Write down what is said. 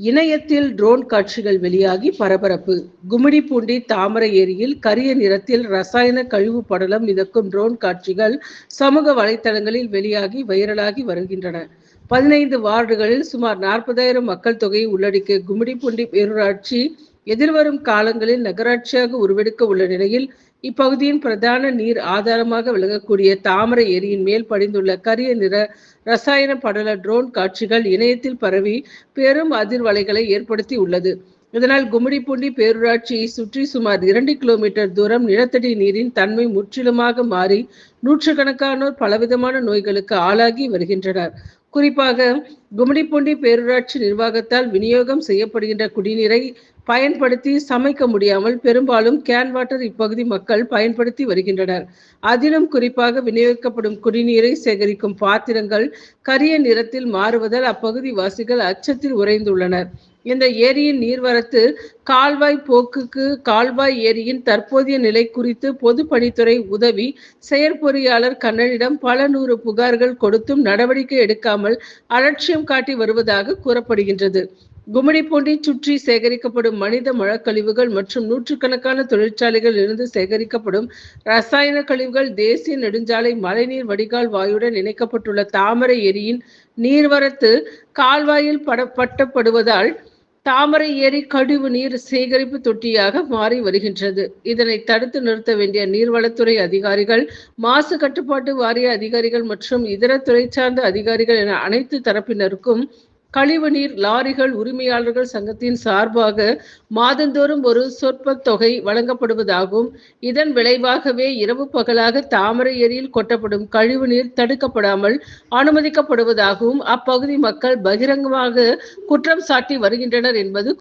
இணையத்தில் ட்ரோன் காட்சிகள் வெளியாகி பரபரப்பு. கும்மிடிப்பூண்டி தாமரை ஏரியில் கரிய நிறத்தில் ரசாயன கழிவு படலம் மிதக்கும் ட்ரோன் காட்சிகள் சமூக வலைத்தளங்களில் வெளியாகி வைரலாகி வருகின்றன. பதினைந்து வார்டுகளில் சுமார் நாற்பதாயிரம் மக்கள் தொகையை உள்ளடக்கிய கும்மிடிப்பூண்டி பேரூராட்சி எதிர்வரும் காலங்களில் நகராட்சியாக உருவெடுக்க உள்ள நிலையில் இப்பகுதியின் பிரதான நீர் ஆதாரமாக விளங்கக்கூடிய தாமரை ஏரியின் மேல் படிந்துள்ள கரிய நிற ரசாயன படல ட்ரோன் காட்சிகள் இணையத்தில் பரவி பெரும் அதிர்வலைகளை ஏற்படுத்தி உள்ளது. இதனால் கும்மிடிப்பூண்டி பேரூராட்சியை சுற்றி சுமார் இரண்டு கிலோமீட்டர் தூரம் நிலத்தடி நீரின் தன்மை முற்றிலுமாக மாறி நூற்றுக்கணக்கானோர் பலவிதமான நோய்களுக்கு ஆளாகி வருகின்றனர். குறிப்பாக கும்மிடிப்பூண்டி பேரூராட்சி நிர்வாகத்தால் விநியோகம் செய்யப்படுகின்ற குடிநீரை பயன்படுத்தி சமைக்க முடியாமல் பெரும்பாலும் கேன் வாட்டர் இப்பகுதி மக்கள் பயன்படுத்தி வருகின்றனர். அதிலும் குறிப்பாக விநியோகிக்கப்படும் குடிநீரை சேகரிக்கும் பாத்திரங்கள் கரிய நிறத்தில் மாறுவதால் அப்பகுதி வாசிகள் அச்சத்தில் உறைந்துள்ளனர். இந்த ஏரியின் நீர்வரத்து கால்வாய் போக்குக்கு கால்வாய் ஏரியின் தற்போதைய நிலை குறித்து பொதுப்பணித்துறை உதவி செயற்பொறியாளர் கண்ணனிடம் பல நூறு புகார்கள் கொடுத்தும் நடவடிக்கை எடுக்காமல் அலட்சியம் காட்டி வருவதாக கூறப்படுகின்றது. கும்மிடிப்பூண்டி சுற்றி சேகரிக்கப்படும் மனித மழக்கழிவுகள் மற்றும் நூற்றுக்கணக்கான தொழிற்சாலைகள் இருந்து சேகரிக்கப்படும் ரசாயன கழிவுகள் தேசிய நெடுஞ்சாலை மழைநீர் வடிகால் வாயுடன் இணைக்கப்பட்டுள்ள தாமரை ஏரியின் நீர்வரத்து கால்வாயில் படப்பட்டப்படுவதால் தாமரை ஏரி கழிவு நீர் சேகரிப்பு தொட்டியாக மாறி வருகின்றது. இதனை தடுத்து நிறுத்த வேண்டிய நீர்வளத்துறை அதிகாரிகள் மாசு கட்டுப்பாட்டு வாரிய அதிகாரிகள் மற்றும் இதர துறை சார்ந்த அதிகாரிகள் என அனைத்து தரப்பினருக்கும் கழிவுநீர் லாரிகள் உரிமையாளர்கள் சங்கத்தின் சார்பாக மாதந்தோறும் ஒரு சொற்ப தொகை வழங்கப்படுவதாகவும் இதன் விளைவாகவே இரவு பகலாக தாமரை ஏரியில் கொட்டப்படும் கழிவுநீர் தடுக்கப்படாமல் அனுமதிக்கப்படுவதாகவும் அப்பகுதி மக்கள் பகிரங்கமாக குற்றம் சாட்டி வருகின்றனர் என்பது